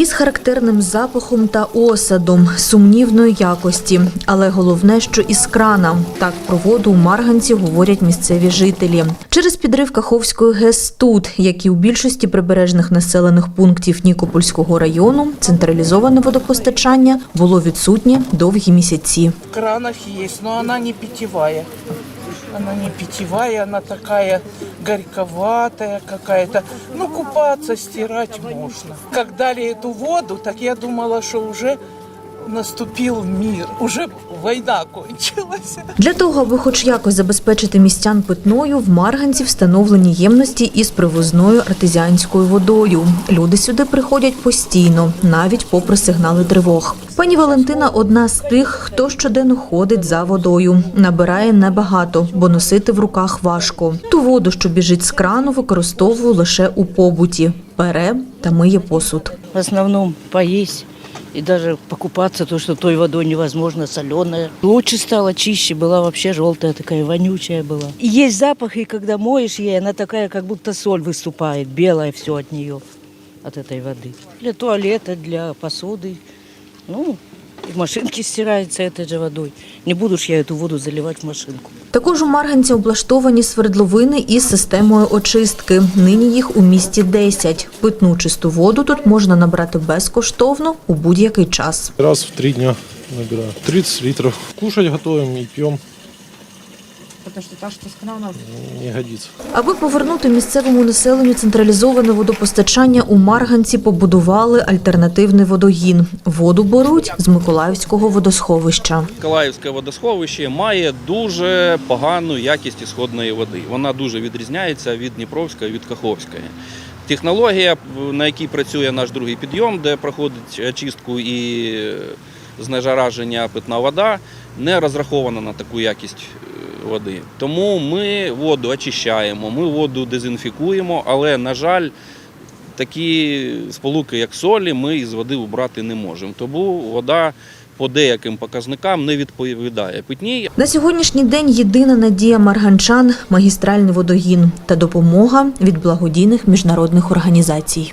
із характерним запахом та осадом сумнівної якості. Але головне, що із крана. Так про воду у Марганці говорять місцеві жителі. Через підрив Каховської ГЕС тут, як і у більшості прибережних населених пунктів Нікопольського району, централізоване водопостачання було відсутнє довгі місяці. В кранах есть, но она не питьевая. Она не питьевая, она такая горьковатая какая-то. Ну, купаться, стирать можно. Как дали эту воду, так я думала, что уже наступил мир, уже война кончилась. Для того, аби хоч якось забезпечити містян питною, в Марганці встановлені ємності із привозною артезіанською водою. Люди сюди приходять постійно, навіть попри сигнали тривог. Пані Валентина одна з тих, хто щоденно ходить за водою. Набирає небагато, бо носити в руках важко. Ту воду, що біжить з крану, використовує лише у побуті. Бере та миє посуд. В основном поесть и даже покупаться, то, что той водой невозможно, соленая. Лучше стало, чище, была вообще желтая такая, вонючая была. И есть запах, и когда моешь ей, она такая, как будто соль выступает, белая все от нее, от этой воды. Для туалета, для посуды, ну, и в машинке стирается этой же водою. Не буду ж я цю воду заливати в машинку. Також у Марганці облаштовані свердловини із системою очистки. Нині їх у місті 10. Питну чисту воду тут можна набрати безкоштовно у будь-який час. Раз в три дня набираю. 30 літрів. Кушать готуємо і пьем. Потому что та, что с крана, Не годится. Аби повернути місцевому населенню централізоване водопостачання, у Марганці побудували альтернативний водогін. Воду беруть з Миколаївського водосховища. Миколаївське водосховище має дуже погану якість ісходної води. Вона дуже відрізняється від Дніпровської, від Каховської. Технологія, на якій працює наш другий підйом, де проходить очистку і знежараження питна вода, не розрахована на таку якість води. Тому ми воду очищаємо, ми воду дезінфікуємо, але, на жаль, такі сполуки, як солі, ми із води убрати не можемо. Тому вода по деяким показникам не відповідає питній. На сьогоднішній день єдина надія марганчан – магістральний водогін та допомога від благодійних міжнародних організацій.